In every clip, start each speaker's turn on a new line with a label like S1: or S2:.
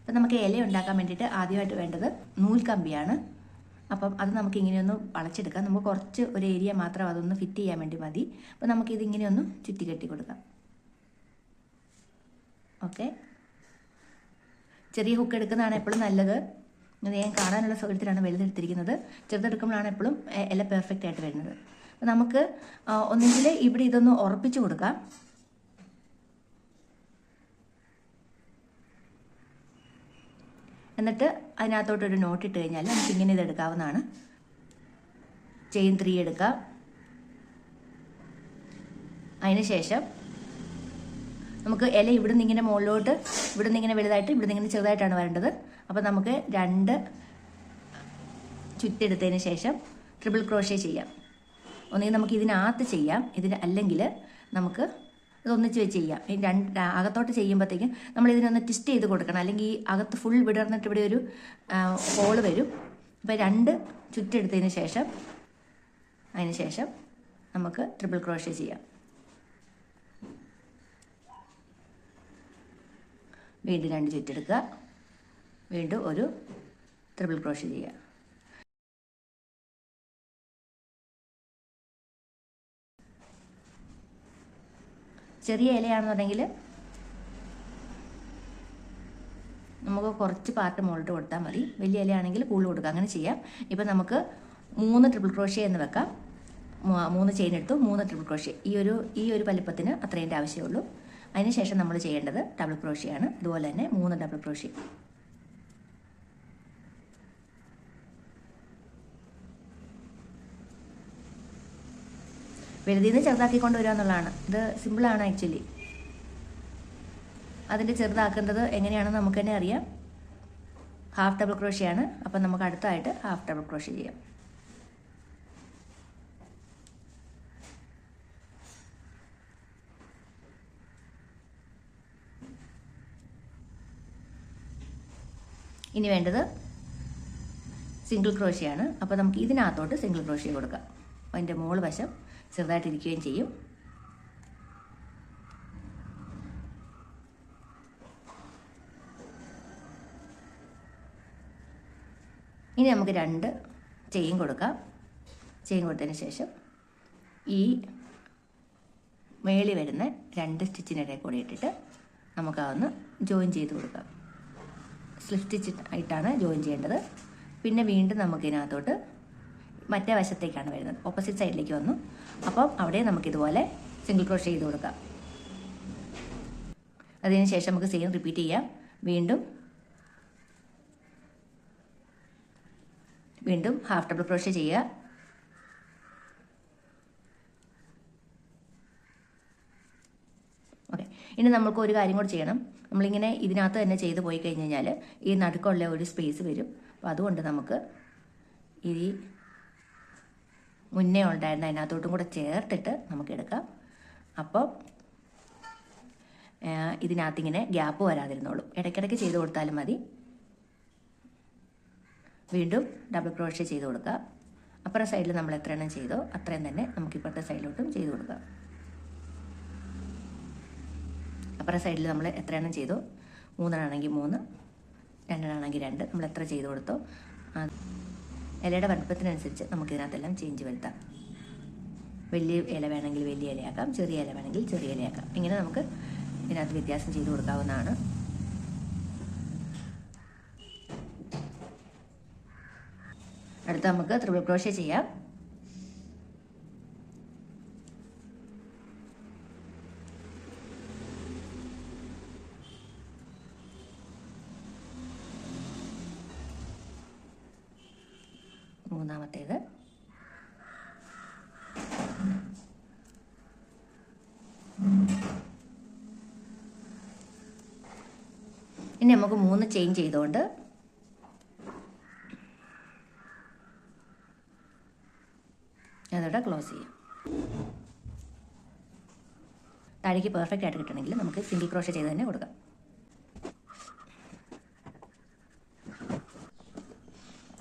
S1: അപ്പം നമുക്ക് ഇല ഉണ്ടാക്കാൻ വേണ്ടിയിട്ട് ആദ്യമായിട്ട് വേണ്ടത് നൂൽക്കമ്പിയാണ്. അപ്പം അത് നമുക്ക് ഇങ്ങനെയൊന്ന് വളച്ചെടുക്കാം. നമുക്ക് കുറച്ച് ഒരു ഏരിയ മാത്രം അതൊന്ന് ഫിറ്റ് ചെയ്യാൻ വേണ്ടി മതി. അപ്പം നമുക്കിത് ഇങ്ങനെയൊന്ന് ചുറ്റി കെട്ടി കൊടുക്കാം. ഓക്കെ. ചെറിയ ഹുക്ക് എടുക്കുന്നതാണ് എപ്പോഴും നല്ലത്. ഞാൻ കാണാനുള്ള സൗകര്യത്തിലാണ് വലുതെടുത്തിരിക്കുന്നത്. ചെറുതെടുക്കുമ്പോഴാണ് എപ്പോഴും ഇല പെർഫെക്റ്റ് ആയിട്ട് വരുന്നത്. നമുക്ക് ഒന്നെങ്കിൽ ഇവിടെ ഇതൊന്ന് ഉറപ്പിച്ചു കൊടുക്കാം. എന്നിട്ട് അതിനകത്തോട്ടൊരു നോട്ട് ഇട്ട് കഴിഞ്ഞാൽ നമുക്ക് ഇങ്ങനെ ഇത് എടുക്കാവുന്നതാണ്. ചെയിൻ ത്രീ എടുക്കാം അതിന് ശേഷം നമുക്ക് ഇല ഇവിടുന്ന് ഇങ്ങനെ മുകളിലോട്ട് ഇവിടുന്ന് ഇങ്ങനെ വലുതായിട്ട് ഇവിടുന്ന് ഇങ്ങനെ ചെറുതായിട്ടാണ് വരേണ്ടത്. അപ്പോൾ നമുക്ക് രണ്ട് ചുറ്റെടുത്തതിന് ശേഷം ട്രിപ്പിൾ ക്രോഷേ ചെയ്യാം. ഒന്നുകിൽ നമുക്ക് ഇതിനകത്ത് ചെയ്യാം. ഇതിന് അല്ലെങ്കിൽ നമുക്ക് ഇതൊന്നിച്ച് വെച്ച് ചെയ്യാം. ഈ രണ്ട് അകത്തോട്ട് ചെയ്യുമ്പോഴത്തേക്കും നമ്മൾ ഇതിനൊന്ന് ട്വിസ്റ്റ് ചെയ്ത് കൊടുക്കണം. അല്ലെങ്കിൽ ഈ അകത്ത് ഫുൾ വിടർന്നിട്ട് ഇവിടെ ഒരു ഹോൾ വരും. അപ്പോൾ രണ്ട് ചുറ്റെടുത്തതിന് ശേഷം അതിന് ശേഷം നമുക്ക് ട്രിപ്പിൾ ക്രോഷ്യ ചെയ്യാം. വീണ്ടും രണ്ട് ചുറ്റെടുക്കുക. വീണ്ടും ഒരു ട്രിപ്പിൾ ക്രോഷ് ചെയ്യുക. ചെറിയ ഇലയാണെന്നുണ്ടെങ്കിൽ നമുക്ക് കുറച്ച് പാർട്ട് മുകളിട്ട് കൊടുത്താൽ മതി. വലിയ ഇലയാണെങ്കിൽ കൂടുതൽ കൊടുക്കാം അങ്ങനെ ചെയ്യാം. ഇപ്പം നമുക്ക് മൂന്ന് ട്രിപ്പിൾ ക്രോഷ്യ എന്ന് വെക്കാം. മൂന്ന് ചെയിൻ എടുത്തു. മൂന്ന് ട്രിപ്പിൾ ക്രോഷ്യ ഈ ഒരു ഈ ഒരു വലിപ്പത്തിന് അത്രേന്റെ ആവശ്യമുള്ളൂ. അതിനുശേഷം നമ്മൾ ചെയ്യേണ്ടത് ഡബിൾ ക്രോഷ്യാണ് അതുപോലെ തന്നെ മൂന്ന് ഡബിൾ ക്രോഷ്യ വലുതിൽ നിന്ന് ചെറുതാക്കി കൊണ്ടുവരിക എന്നുള്ളതാണ്. ഇത് സിമ്പിളാണ് ആക്ച്വലി അതിന്റെ ചെറുതാക്കുന്നത് എങ്ങനെയാണെന്ന് നമുക്ക് തന്നെ അറിയാം. ഹാഫ് ഡബിൾ ക്രോഷിയാണ് അപ്പം നമുക്ക് അടുത്തായിട്ട് ഹാഫ് ഡബിൾ ക്രോഷി ചെയ്യാം. ഇനി വേണ്ടത് സിംഗിൾ ക്രോഷിയാണ് അപ്പോൾ നമുക്ക് ഇതിനകത്തോട്ട് സിംഗിൾ ക്രോഷ്യ കൊടുക്കാം. അതിന്റെ മോൾ വശം ചെറുതായിട്ടിരിക്കുകയും ചെയ്യും. ഇനി നമുക്ക് രണ്ട് ചെയിൻ കൊടുക്കാം. ചെയിൻ കൊടുത്തതിന് ശേഷം ഈ മേളി വരുന്ന രണ്ട് സ്റ്റിച്ചിനിടയിൽ കൂടി ഇട്ടിട്ട് നമുക്ക് അതൊന്ന് ജോയിൻ ചെയ്ത് കൊടുക്കാം. സ്ലിപ്പ് സ്റ്റിച്ച് ആയിട്ടാണ് ജോയിൻ ചെയ്യേണ്ടത്. പിന്നെ വീണ്ടും നമുക്ക് ഇതിനകത്തോട്ട് മറ്റേ വശത്തേക്കാണ് വരുന്നത്. ഓപ്പോസിറ്റ് സൈഡിലേക്ക് വന്നു. അപ്പം അവിടെ നമുക്ക് ഇതുപോലെ സിംഗിൾ ക്രോഷ് ചെയ്ത് കൊടുക്കാം. അതിന് ശേഷം നമുക്ക് സെയിം റിപ്പീറ്റ് ചെയ്യാം. വീണ്ടും വീണ്ടും ഹാഫ് ഡബിൾ ക്രോഷ് ചെയ്യുക. ഓക്കെ ഇനി നമുക്ക് ഒരു കാര്യം കൂടി ചെയ്യണം. നമ്മളിങ്ങനെ ഇതിനകത്ത് തന്നെ ചെയ്ത് പോയി കഴിഞ്ഞ് കഴിഞ്ഞാൽ ഈ നടുക്കുള്ള ഒരു സ്പേസ് വരും. അപ്പോൾ അതുകൊണ്ട് നമുക്ക് ഈ മുന്നേ ഉണ്ടായിരുന്ന. അതിനകത്തോട്ടും കൂടെ ചേർത്തിട്ട് നമുക്ക് എടുക്കാം. അപ്പോൾ ഇതിനകത്ത് ഇങ്ങനെ ഗ്യാപ്പ് വരാതിരുന്നോളും. ഇടയ്ക്കിടയ്ക്ക് ചെയ്ത് കൊടുത്താലും മതി. വീണ്ടും ഡബിൾ ക്രോഷ്യ ചെയ്ത് കൊടുക്കുക അപ്പുറ സൈഡിൽ നമ്മൾ എത്ര എണ്ണം ചെയ്തോ അത്രയും തന്നെ നമുക്ക് ഇപ്പുറത്തെ സൈഡിലോട്ടും ചെയ്ത് കൊടുക്കാം. അപ്പുറ സൈഡിൽ നമ്മൾ എത്ര എണ്ണം ചെയ്തോ മൂന്നെണ്ണമാണെങ്കിൽ മൂന്ന് രണ്ടെണ്ണമാണെങ്കിൽ രണ്ട്. നമ്മൾ എത്ര ചെയ്ത് കൊടുത്തോ ഇലയുടെ വലുപ്പത്തിനനുസരിച്ച് നമുക്ക് ഇതിനകത്തെല്ലാം ചേഞ്ച് വരുത്താം. വലിയ ഇല വേണമെങ്കിൽ വലിയ ഇലയാക്കാം ചെറിയ ഇല വേണമെങ്കിൽ ചെറിയ ഇലയാക്കാം. ഇങ്ങനെ നമുക്ക് ഇതിനകത്ത് വ്യത്യാസം ചെയ്ത് കൊടുക്കാവുന്നതാണ്. അടുത്ത നമുക്ക് ത്രിപിൾ ക്രോഷ്യ ചെയ്യാം. മൂന്നാമത്തേത്. ഇനി നമുക്ക് മൂന്ന് ചെയിൻ ചെയ്തുകൊണ്ട് അതോടെ ക്ലോസ് ചെയ്യാം. താഴേക്ക് പെർഫെക്റ്റ് ആയിട്ട് കിട്ടണമെങ്കിൽ നമുക്ക് സിംഗിൾ ക്രോഷ ചെയ്ത് തന്നെ കൊടുക്കാം.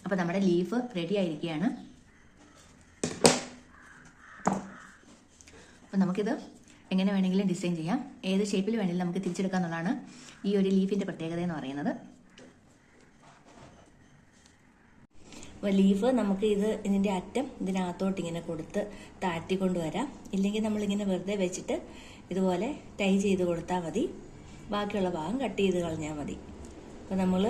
S1: അപ്പോൾ നമ്മുടെ ലീഫ് റെഡി ആയിരിക്കുകയാണ്. അപ്പോൾ നമുക്കിത് എങ്ങനെ വേണമെങ്കിലും ഡിസൈൻ ചെയ്യാം. ഏത് ഷേപ്പിൽ വേണമെങ്കിലും നമുക്ക് തിരിച്ചെടുക്കാം എന്നുള്ളതാണ് ഈ ഒരു ലീഫിന്റെ പ്രത്യേകത എന്ന് പറയുന്നത്. അപ്പോൾ ലീഫ് നമുക്ക് ഇത് ഇതിന്റെ അറ്റം ഇതിനകത്തോട്ട് ഇങ്ങനെ കൊടുത്ത് താഴ്ത്തി കൊണ്ടുവരാം. ഇല്ലെങ്കിൽ നമ്മളിങ്ങനെ വെറുതെ വെച്ചിട്ട് ഇതുപോലെ ടൈ ചെയ്ത് കൊടുത്താൽ മതി. ബാക്കിയുള്ള ഭാഗം കട്ട് ചെയ്ത് കളഞ്ഞാൽ മതി. അപ്പോൾ നമ്മൾ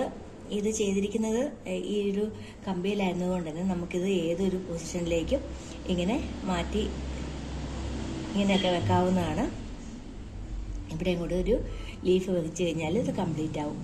S1: ഇത് ചെയ്തിരിക്കുന്നത് ഈ ഒരു കമ്പിയിലായിരുന്നതുകൊണ്ട് തന്നെ നമുക്കിത് ഏതൊരു പൊസിഷനിലേക്കും ഇങ്ങനെ മാറ്റി ഇങ്ങനെയൊക്കെ വെക്കാവുന്നതാണ്. ഇവിടെയും കൂടെ ഒരു ലീഫ് വെച്ച് കഴിഞ്ഞാൽ ഇത് കംപ്ലീറ്റ് ആവും